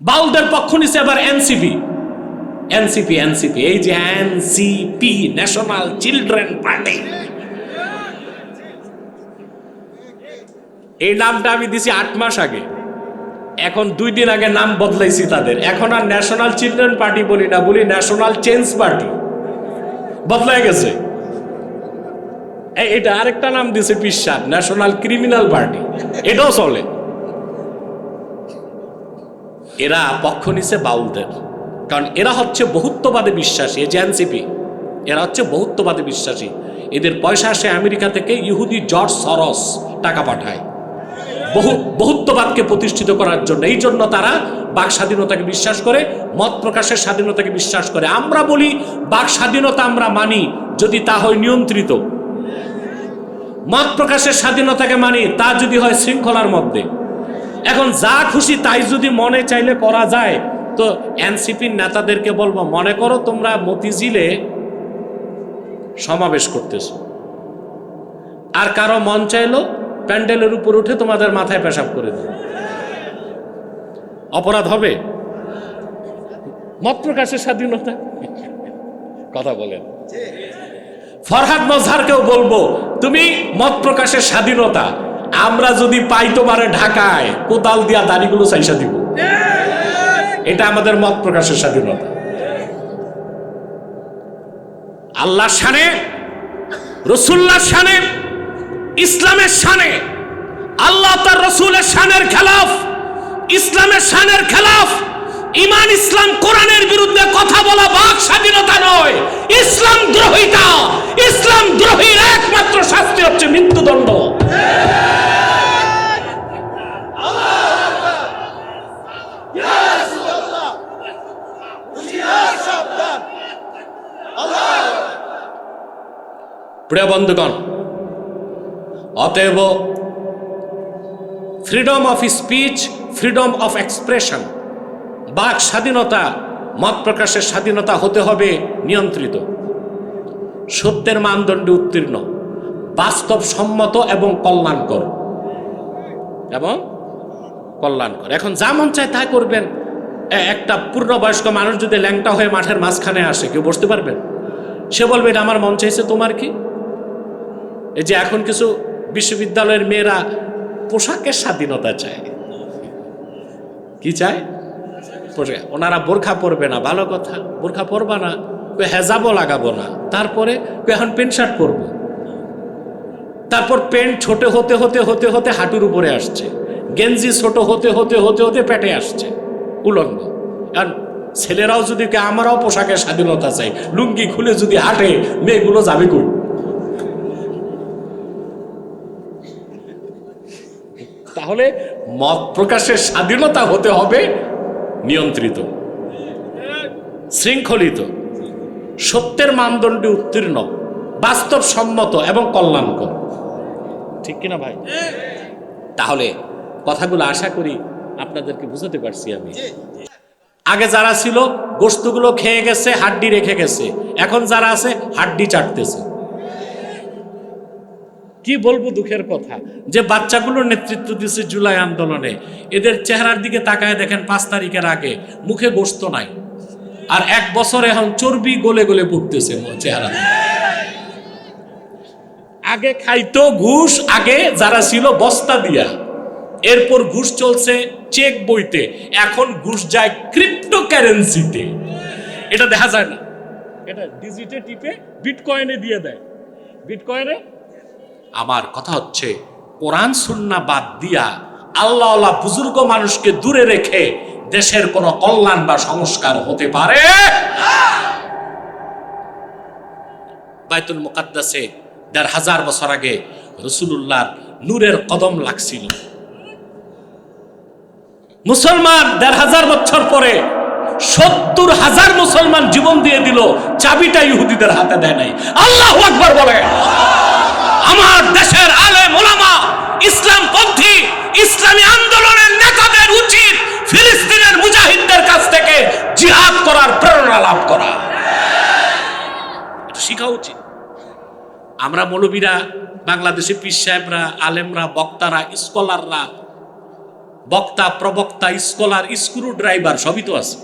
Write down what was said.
বাউলদের পক্ষ নিছে এবার এনসিপি। এনসিপি এনসিপি, এই যে এনসিপি ন্যাশনাল চিলড্রেন পার্টি এই নামটা আমি দিছি আট মাস আগে। এখন দুই দিন আগে নাম বদলাইছি তাদের। এখন আর ন্যাশনাল চিলড্রেন পার্টি বলি না, বলি ন্যাশনাল চেঞ্জ পার্টি বদলাই গেছে। এটা আরেকটা নাম দিছে পিসাদ ন্যাশনাল ক্রিমিনাল পার্টি এটাও চলে। এরা পক্ষ নিছে বাউলদের। কারণ এরা হচ্ছে বহুত্ববাদে বিশ্বাসী, এই যে এনসিপি, এরা হচ্ছে বহুত্ববাদে বিশ্বাসী। এদের পয়সা আসে আমেরিকা থেকে ইহুদি জর্জ সরস টাকা পাঠায়। বহু, বহুত্ববাদকে প্রতিষ্ঠিত করার জন্য। এই জন্য তারা বাক স্বাধীনতাকে বিশ্বাস করে, মত প্রকাশের স্বাধীনতাকে বিশ্বাস করে। আমরা বলি, বাক স্বাধীনতা আমরা মানি যদি তা হয় নিয়ন্ত্রিত। মত প্রকাশের স্বাধীনতাকে মানি, তা যদি হয় শৃঙ্খলার মধ্যে। এখন যা খুশি তাই যদি মনে চাইলে করা যায় তো এনসিপির নেতাদেরকে বলব মনে করো তোমরা মতিঝিলে সমাবেশ করতেছ। আর কারও মন চাইলো প্যান্ডেলের উপর উঠে তোমাদের মাথায় পেশাব করে দেবে। অপরাধ হবে? মত প্রকাশের স্বাধীনতা? কথা বলেন। ফরহাদ মজহারকেও বলব তুমি মত প্রকাশের স্বাধীনতা। আমরা যদি পাই তোমারে ঢাকায়, কোদাল দিয়া দাড়িগুলো চাইসা দিব। এটা আমাদের মত প্রকাশের স্বাধীনতা। আল্লাহ শানে রসুল্লাহ শানে, ইসলামের শানে, আল্লাহ তার রসুলের শানের খেলাফ, ইসলামের শানের খেলাফ ইমান ইসলাম, কোরআনের বিরুদ্ধে কথা বলা বাক স্বাধীনতা নয়। ইসলাম দ্রোহিতা, ইসলাম দ্রোহীর একমাত্র প্রিয় অতএব freedom of speech freedom of expression বাক স্বাধীনতা, মত প্রকাশের স্বাধীনতা হতে হবে নিয়ন্ত্রিত। সত্যের মানদণ্ডে উত্তীর্ণ, বাস্তবসম্মত এবং কল্যাণকর। এবং কল্যাণকর। এখন যা মন চায় তা করবেন। একটা পূর্ণবয়স্ক মানুষ যদি ল্যাংটা হয়ে মাঠের মাঝখানে আসে, কেউ বসতে পারবেন? সে বলবে, এটা আমার মন চাইছে, তোমার কি? এই যে এখন কিছু বিশ্ববিদ্যালয়ের মেয়েরা পোশাকের স্বাধীনতা চায়। কি চায়? ওনারা বোরখা পরবে না, ভালো কথা। বোরখা পরবা না কেউ হেজাবও লাগাবো না। তারপরে এখন প্যান্ট শার্ট পরবো। তারপর প্যান্ট ছোট হতে হতে হতে হতে হাঁটুর উপরে আসছে। গেঞ্জি ছোট হতে হতে হতে হতে পেটে আসছে। উলঙ্গ। কারণ ছেলেরাও যদি আমরাও পোশাকের স্বাধীনতা চাই, লুঙ্গি খুলে যদি হাঁটে, মেয়েগুলো যাবে কই? তাহলে মত প্রকাশের স্বাধীনতা হতে হবে নিয়ন্ত্রিত, শৃঙ্খলিত, সত্যের মানদণ্ডে উত্তীর্ণ, বাস্তবসম্মত এবং কল্যাণকর। ঠিক কিনা ভাই? তাহলে কথাগুলো আশা করি আপনাদেরকে বুঝাতে পারছি আমি। আগে যারা ছিল গোস্তগুলো খেয়ে গেছে, হাড্ডি রেখে গেছে। এখন যারা আছে, হাড্ডি চাটতেছে। কি বলব দুঃখের কথা? যে বাচ্চাগুলোর নেতৃত্ব দিচ্ছে জুলাই আন্দোলনে, এদের চেহারার দিকে তাকায় দেখেন পাঁচ তারিখের আগে মুখে গোস্ত নাই। আর এক বছর এখন চর্বি গলে গলে পড়তেছে চেহারা। আগে খাইতো ঘুষ, আগে যারা ছিল বস্তা দিয়া। এরপর ঘুষ চলছে চেক বইতে। এখন ঘুষ যায় ক্রিপ্টো কারেন্সিতে এটা দেখা যায় না। এটা ডিজিটে টিপে বিটকয়েনে দিয়ে দেয়। বিটকয়েনে আমার কথা হচ্ছে, কোরআন, সুন্না বাদ দিয়া আল্লাহ বুজুর্গ মানুষকে দূরে রেখে দেশের কোন কল্যাণ বা সংস্কার হতে পারে? মুকাদ্দাসে দেড় হাজার বছর আগে নূরের কদম লাগছিল। মুসলমান দেড় হাজার বছর পরে সত্তর হাজার মুসলমান জীবন দিয়ে দিল, চাবিটা ইহুদিদের হাতে দেয় নাই। আল্লাহ আকবার বলে। আমার দেশের আলে মোলামা ইসলাম পন্থী, ইসলামী আন্দোলনের নেতাদের উচিত ফিলিস্তিনের মুজাহিদদের কাছ থেকে জিহাদ করার প্রেরণা লাভ করা। শেখা উচিত। আমরা মৌলবীরা, বাংলাদেশে পীর সাহেবরা, আলেমরা, বক্তারা, স্কলাররা, বক্তা, প্রবক্তা, স্কলার স্ক্রু ড্রাইভার সবই তো আছে।